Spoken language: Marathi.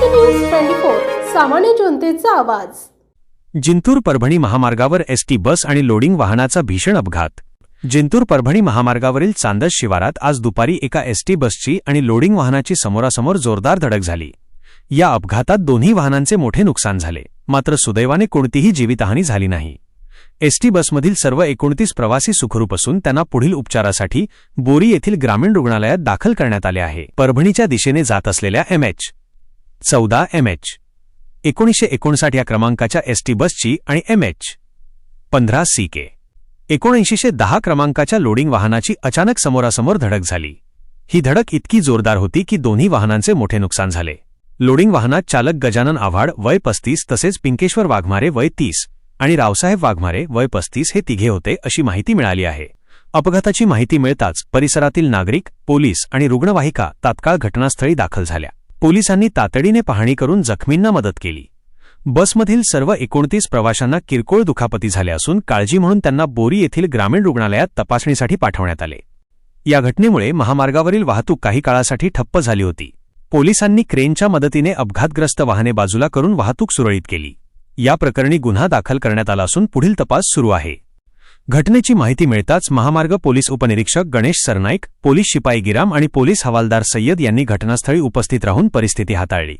महाराष्ट्र न्यूज ट्वेंटी फोर सामान्य जनतेचा आवाज. जिंतूर परभणी महामार्गावर एसटी बस आणि लोडिंग वाहनाचा भीषण अपघात. जिंतूर परभणी महामार्गावरील चांदस शिवारात आज दुपारी एका एसटी बसची आणि लोडिंग वाहनाची समोरासमोर जोरदार धडक झाली. या अपघातात दोन्ही वाहनांचे मोठे नुकसान झाले मात्र सुदैवाने कोणतीही जीवितहानी झाली नाही. एसटी बसमधील सर्व एकोणतीस प्रवासी सुखरूप असून त्यांना पुढील उपचारासाठी बोरी येथील ग्रामीण रुग्णालयात दाखल करण्यात आले आहे. परभणीच्या दिशेने जात असलेल्या एमएच चौदा एम एच एकोणीसशे एकोणसाठ या क्रमांकाच्या एसटी बसची आणि एम एच पंधरा सी के एकोणऐंशीशे दहा क्रमांकाच्या लोडिंग वाहनाची अचानक समोरासमोर धडक झाली. ही धडक इतकी जोरदार होती की दोन्ही वाहनांचे मोठे नुकसान झाले. लोडिंग वाहनात चालक गजानन आव्हाड वय पस्तीस तसेच पिंकेश्वर वाघमारे वय तीस आणि रावसाहेब वाघमारे वय पस्तीस हे तिघे होते अशी माहिती मिळाली आहे. अपघाताची माहिती मिळताच परिसरातील नागरिक पोलीस आणि रुग्णवाहिका तात्काळ घटनास्थळी दाखल झाल्या. पोलिसांनी तातडीने पाहणी करून जखमींना मदत केली. बसमधील सर्व एकोणतीस प्रवाशांना किरकोळ दुखापती झाल्या असून काळजी म्हणून त्यांना बोरी येथील ग्रामीण रुग्णालयात तपासणीसाठी पाठवण्यात आले. या घटनेमुळे महामार्गावरील वाहतूक काही काळासाठी ठप्प झाली होती. पोलिसांनी क्रेनच्या मदतीने अपघातग्रस्त वाहने बाजूला करून वाहतूक सुरळीत केली. या प्रकरणी गुन्हा दाखल करण्यात आला असून पुढील तपास सुरू आहे. घटनेची माहिती मिळताच महामार्ग पोलीस उपनिरीक्षक गणेश सरनाईक पोलीस शिपाई गिराम आणि पोलीस हवालदार सय्यद यांनी घटनास्थळी उपस्थित राहून परिस्थिती हाताळली.